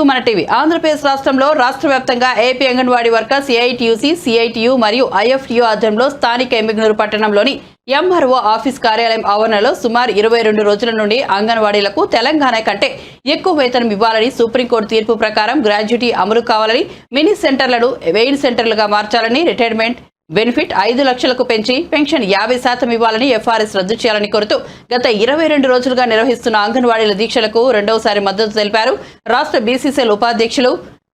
To మన TV. Andhra Pradesh రాష్ట్రంలో రాష్ట్ర వ్యాప్తంగా AP anganwadi workers AITUC CITU మరియు ఐఎఫ్టియు ఆధ్వర్యంలో స్థానిక ఎమ్మిగనూరు పట్టణంలోని ఎంఆర్ఓ ఆఫీస్ కార్యాలయం ఆవరణలో సుమారు ఇరవై రెండు రోజుల నుండి అంగన్వాడీలకు తెలంగాణ కంటే ఎక్కువ వేతనం ఇవ్వాలని సుప్రీంకోర్టు తీర్పు ప్రకారం గ్రాడ్యుటీ అమలు కావాలని మినీ సెంటర్లను వెయిన్ సెంటర్లుగా మార్చాలని రిటైర్మెంట్ బెనిఫిట్ ఐదు లక్షలకు పెంచి పెన్షన్ యాభై శాతం ఇవ్వాలని ఎఫ్ఆర్ఎస్ రద్దు చేయాలని కోరుతూ గత ఇరవై రెండు రోజులుగా నిర్వహిస్తున్న అంగన్వాడీల దీక్షలకు రెండవసారి మద్దతు తెలిపారు. రాష్ట్ర బీసీసీఎల్ ఉపాధ్యక్షులు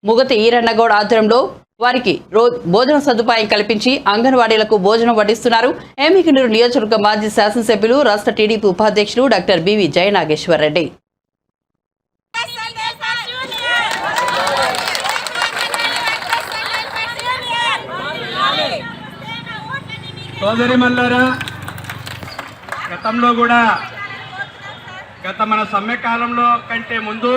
ముగతి ఈరన్నగౌడ్ ఆధ్వర్యంలో వారికి రో భోజన సదుపాయం కల్పించి అంగన్వాడీలకు భోజనం వడ్డిస్తున్నారు. ఎమ్మికినూరు నియోజకవర్గ మాజీ శాసనసభ్యులు రాష్ట్ర టీడీపీ ఉపాధ్యక్షులు డాక్టర్ బివి జయనాగేశ్వర్ రెడ్డి. సోదరి మల్లారా గతంలో కూడా గత మన సమ్మె కాలంలో కంటే ముందు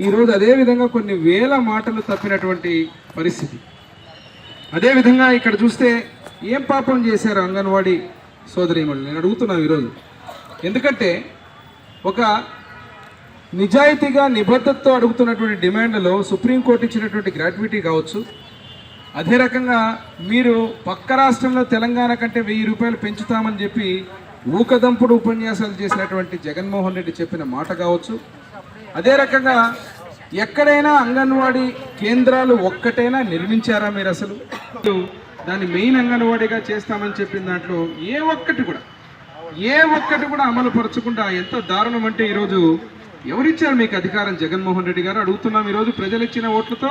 ఈరోజు అదే విధంగా కొన్ని వేల మాటలు తప్పినటువంటి పరిస్థితి. అదే విధంగా ఇక్కడ చూస్తే ఏం పాపం చేశారు అంగన్వాడీ సోదరీమణులు నేను అడుగుతున్నాను ఈరోజు. ఎందుకంటే ఒక నిజాయితీగా నిబద్ధతతో అడుగుతున్నటువంటి డిమాండ్లో సుప్రీంకోర్టు ఇచ్చినటువంటి గ్రాట్యుటీ కావచ్చు అదే రకంగా మీరు పక్క రాష్ట్రంలో తెలంగాణ కంటే వెయ్యి రూపాయలు పెంచుతామని చెప్పి ఊకదంపుడు ఉపన్యాసాలు చేసినటువంటి జగన్మోహన్ రెడ్డి చెప్పిన మాట కావచ్చు. అదే రకంగా ఎక్కడైనా అంగన్వాడీ కేంద్రాలు ఒక్కటైనా నిర్మించారా మీరు అసలు? దాన్ని మెయిన్ అంగన్వాడీగా చేస్తామని చెప్పిన దాంట్లో ఏ ఒక్కటి కూడా ఏ ఒక్కటి కూడా అమలు పరచకుండా ఎంత దారుణం అంటే ఈరోజు ఎవరిచ్చారు మీకు అధికారం? జగన్మోహన్ రెడ్డి గారు అడుగుతున్నాం ఈరోజు ప్రజలు ఇచ్చిన ఓట్లతో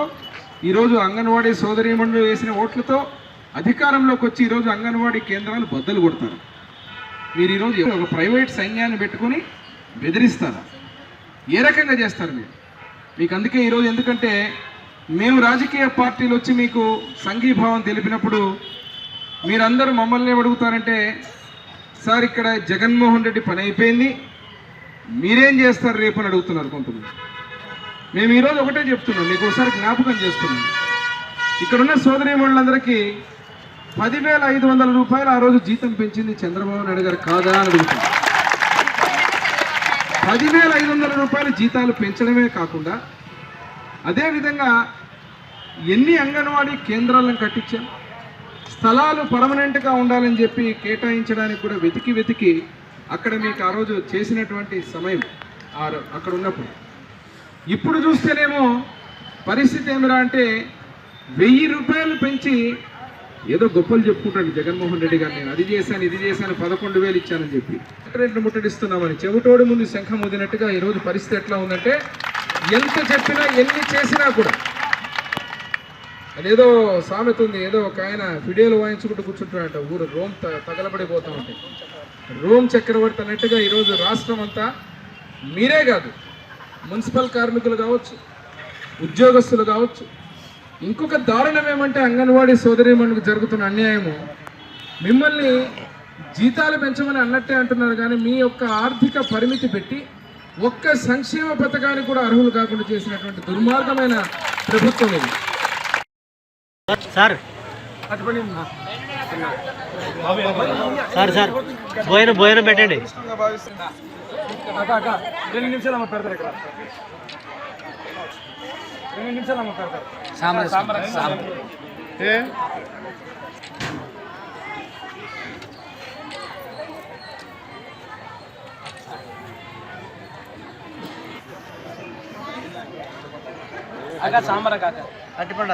ఈరోజు అంగన్వాడీ సోదరీమణులు వేసిన ఓట్లతో అధికారంలోకి వచ్చి ఈరోజు అంగన్వాడీ కేంద్రాలు బద్దలు కొడతారు. మీరు ఈరోజు ఒక ప్రైవేట్ సైన్యాన్ని పెట్టుకొని బెదిరిస్తారా. ఏ రకంగా చేస్తారు మీరు? మీకు అందుకే ఈరోజు ఎందుకంటే మేము రాజకీయ పార్టీలు వచ్చి మీకు సంఘీభావం తెలిపినప్పుడు మీరందరూ మమ్మల్ని అడుగుతారంటే సార్ ఇక్కడ జగన్మోహన్ రెడ్డి పని అయిపోయింది. మీరేం చేస్తారు రేపు? అని అడుగుతున్నారు కొంతమంది. మేము ఈరోజు ఒకటే చెప్తున్నాం మీకు ఒకసారి జ్ఞాపకం చేస్తున్నాం. ఇక్కడున్న సోదరీమణులందరికీ పదివేల ఐదు వందల రూపాయలు ఆ రోజు జీతం పెంచింది చంద్రబాబు నాయుడు గారు కాదా అని అడుగుతుంది పదివేల ఐదు వందల రూపాయలు జీతాలు పెంచడమే కాకుండా అదేవిధంగా ఎన్ని అంగన్వాడీ కేంద్రాలను కట్టించాం స్థలాలు పర్మనెంట్గా ఉండాలని చెప్పి కేటాయించడానికి కూడా వెతికి వెతికి అక్కడ మీకు ఆ రోజు చేసినటువంటి సమయం ఆ అక్కడ ఉన్నప్పుడు. ఇప్పుడు చూస్తేనేమో పరిస్థితి ఏమిరా అంటే వెయ్యి రూపాయలు పెంచి ఏదో గొప్పలు చెప్పుకుంటాడు జగన్మోహన్ రెడ్డి గారు. నేను అది చేశాను ఇది చేశాను పదకొండు వేలు ఇచ్చానని చెప్పి. రేట్లు ముట్టడిస్తున్నామని చెవిటోడు ముందు శంఖం ఊదినట్టుగా ఈరోజు పరిస్థితి ఎట్లా ఉందంటే ఎంత చెప్పినా ఎన్ని చేసినా కూడా అదేదో సామెత ఉంది ఏదో ఒక ఆయన ఫిడియోలు వాయించుకుంటూ కూర్చుంటాడంట ఊరు రోమ్ త- తగలబడిపోతా ఉంటాయి రోమ్ చక్రవర్తి అన్నట్టుగా ఈరోజు రాష్ట్రం అంతా మీరే కాదు మున్సిపల్ కార్మికులు కావచ్చు ఉద్యోగస్తులు కావచ్చు. ఇంకొక దారుణం ఏమంటే అంగన్వాడీ సోదరిమణులకు జరుగుతున్న అన్యాయము. మిమ్మల్ని జీతాలు పెంచమని అన్నట్టే అంటున్నారు కానీ మీ యొక్క ఆర్థిక పరిమితి పెట్టి ఒక్క సంక్షేమ పథకానికి కూడా అర్హులు కాకుండా చేసినటువంటి దుర్మార్గమైన ప్రభుత్వం ఇది. సార్. Sir sir. భోజనం భోజనం పెట్టండి. రెండు నిమిషాలు అమ్మ పెడతారు ఇక్కడ. రెండు నిమిషాలు అమ్మ పెడతారు. సాంబార్ సాంబార్ సాంబార్ ఏ? అక్క సాంబార్ అక్క. అట్టిపండు